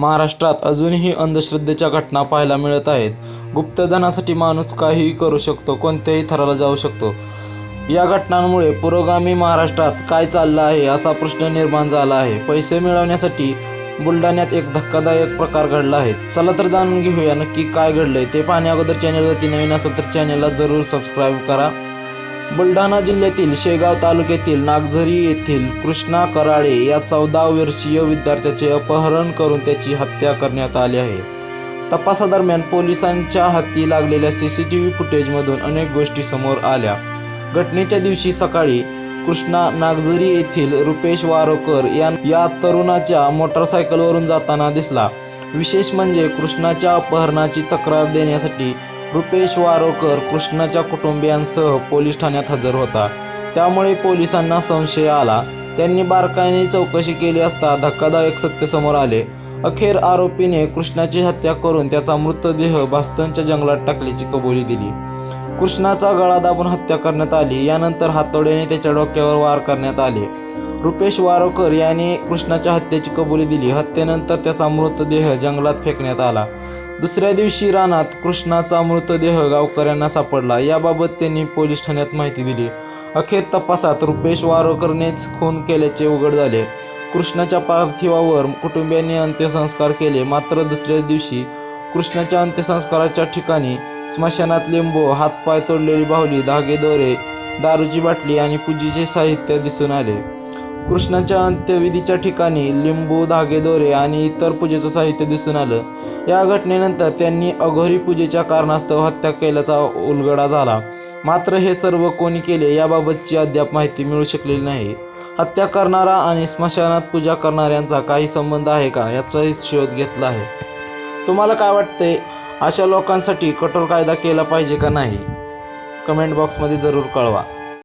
महाराष्ट्रात अजूनही अंधश्रद्धेच्या घटना पाहायला मिळत आहेत. गुप्तधनासाठी माणूस काहीही करू शकतो कोणत्याही थराला जाऊ शकतो. या घटनांमुळे पुरोगामी महाराष्ट्रात काय चाललं आहे असा प्रश्न निर्माण झाला आहे. पैसे मिळवण्यासाठी बुलढाण्यात एक धक्कादायक प्रकार घडला आहे. चला तर जाणून घेऊया नक्की काय घडलंय. ते पाहण्या अगोदर चॅनलवरती नवीन असेल तर चॅनलला जरूर सबस्क्राईब करा. बुलढाणा जिल्ह्यातील शेगाव तालुक्यातील नागझरी येथील कृष्णा कराळे या चौदा वर्षीय विद्यार्थ्याचे अपहरण करून त्याची हत्या करण्यात आली आहे. तपासादरम्यान पोलिसांच्या हाती लागलेल्या सी सी टी व्ही फुटेजमधून अनेक गोष्टी समोर आल्या. घटनेच्या दिवशी सकाळी कृष्णा नागझरी येथील रुपेश वारोकर या या तरुणाच्या मोटरसायकलवरून जाताना दिसला. विशेष म्हणजे कृष्णाच्या अपहरणाची तक्रार देण्यासाठी रुपेश वारोकर कृष्णाच्या कुटुंबियांसह पोलीस ठाण्यात हजर होता. त्यामुळे पोलिसांना संशय आला. त्यांनी बारकाईने चौकशी केली असता धक्कादायक सत्य समोर आले. अखेर आरोपीने कृष्णाची हत्या करून त्याचा मृतदेह भास्तनच्या जंगलात टाकल्याची कबुली दिली. कृष्णाचा गळा दाबून हत्या करण्यात आली. यानंतर हातोड्याने त्याच्या डोक्यावर वार करण्यात आले. रुपेश वारोकर याने कृष्णाच्या हत्येची कबुली दिली. हत्येनंतर त्याचा मृतदेह जंगलात फेकण्यात आला. दुसऱ्या दिवशी रानात कृष्णाचा मृतदेह गावकऱ्यांना सापडला. याबाबत त्यांनी पोलीस ठाण्यात माहिती दिली. अखेर तपासात रुपेश वारोकरनेच खून केल्याचे उघड झाले. कृष्णाच्या पार्थिवावर कुटुंबियांनी अंत्यसंस्कार केले. मात्र दुसऱ्याच दिवशी कृष्णाच्या अंत्यसंस्काराच्या ठिकाणी स्मशानात लिंबू हातपाय तोडलेली बाहुली धागे दोरे दारूची बाटली आणि पूजेचे साहित्य दिसून आले. कृष्णाच्या अंत्यविधीच्या ठिकाणी लिंबू धागे दोरे आणि इतर पूजेचं साहित्य दिसून आलं. या घटनेनंतर त्यांनी अघोरी पूजेच्या कारणास्तव हत्या केल्याचा उलगडा झाला. मात्र हे सर्व कोणी केले याबाबतची अद्याप माहिती मिळू शकलेली नाही. हत्या करणारा आणि स्मशानात पूजा करणाऱ्यांचा काही संबंध आहे का याचाही शोध घेतला आहे. तुम्हाला काय वाटते अशा लोकांसाठी कठोर कायदा केला पाहिजे का नाही? कमेंट बॉक्समध्ये जरूर कळवा.